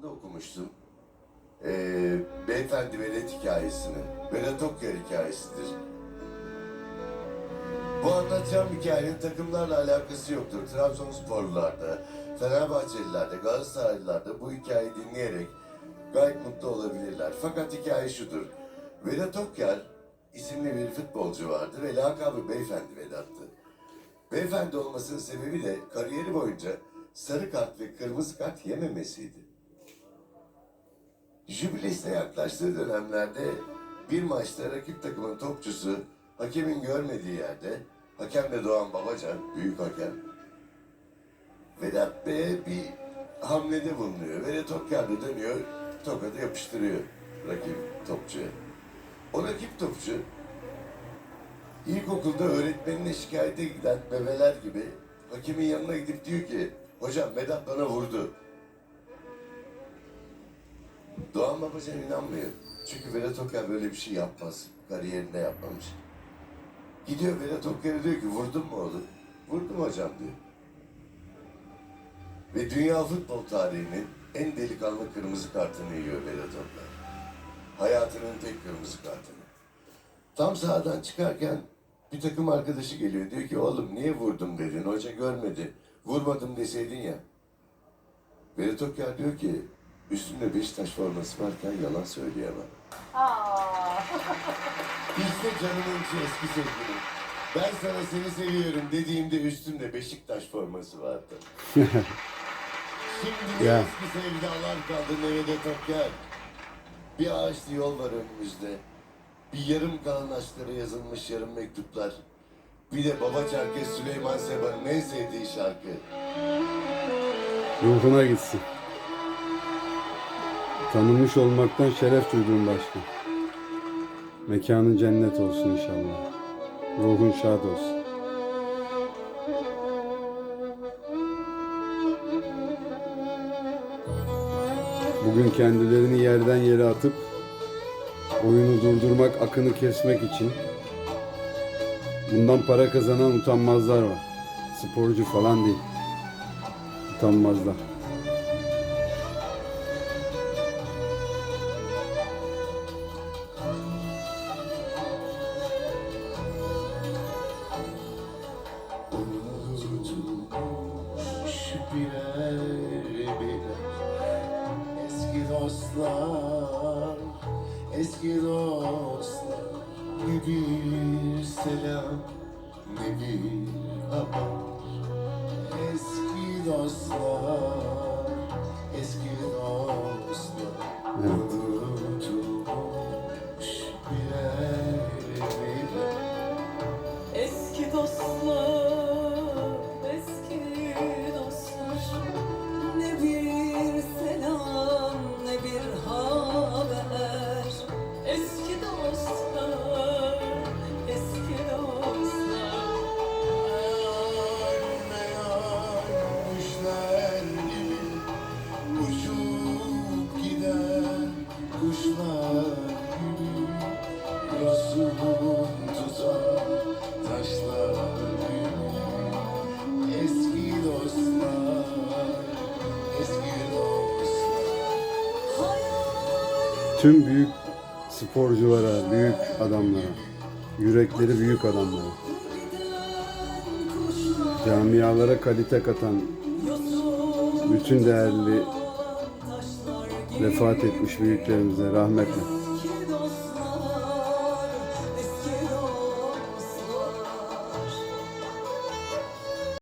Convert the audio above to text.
kitabında okumuştum. Ee, Beyefendi Velet hikayesini. Vedat Okyar hikayesidir. Bu anlatacağım hikayenin takımlarla alakası yoktur. Trabzonsporlularda, Fenerbahçelilerde, Galatasaraylılarda bu hikayeyi dinleyerek gayet mutlu olabilirler. Fakat hikaye şudur. Vedat Okyar isimli bir futbolcu vardı ve lakabı Beyefendi Vedat'tı. Beyefendi olmasının sebebi de kariyeri boyunca sarı kart ve kırmızı kart yememesiydi. Jübilesine yaklaştığı dönemlerde bir maçta rakip takımın topçusu hakemin görmediği yerde hakem de Doğan Babacan, büyük hakem Vedat Bey'e bir hamlede bulunuyor. Vedat Okyar da dönüyor, tokadı yapıştırıyor rakip topçuya. O rakip topçu İlkokulda öğretmenine şikayete giden bebeler gibi hakemin yanına gidip diyor ki hocam Vedat bana vurdu. Doğan Babacan inanmıyor. Çünkü Vedat Okyar böyle bir şey yapmaz. Kariyerinde yapmamış. Gidiyor Vedat Okyar'a diyor ki vurdun mu oğlum? Vurdum hocam diyor. Ve dünya futbol tarihinin en delikanlı kırmızı kartını yiyor Vedat Okyar. Hayatının tek kırmızı kartını. Tam sahadan çıkarken bir takım arkadaşı geliyor. Diyor ki oğlum niye vurdum dedin. Hoca görmedi. Vurmadım deseydin ya. Vedat Okyar diyor ki üstünde Beşiktaş forması varken yalan söyleyemem. Aa. İşte canımın içi eski sevgilim. Ben sana seni seviyorum dediğimde üstümde Beşiktaş forması vardı. Şimdi Ya. eski sevdalar kaldı ne Vedat Okyar. Bir ağaçlı yol var önümüzde. Bir yarım kalan aşklara yazılmış yarım mektuplar. Bir de Baba Çerkez Süleyman Seba'nın en sevdiği şarkı. Ruhuna gitsin. Tanınmış olmaktan şeref duyduğum başkan. Mekanın cennet olsun inşallah. Ruhun şad olsun. Bugün kendilerini yerden yere atıp oyunu durdurmak, akını kesmek için bundan para kazanan utanmazlar var. Sporcu falan değil. Utanmazlar. Dostlar Eski dostlar. Ne bir selam Ne bir haber. Eski dostlar Eski dostlar. Evet. Tüm büyük sporculara, büyük adamlara, yürekleri büyük adamlara, camialara kalite katan, bütün değerli vefat etmiş büyüklerimize rahmetle.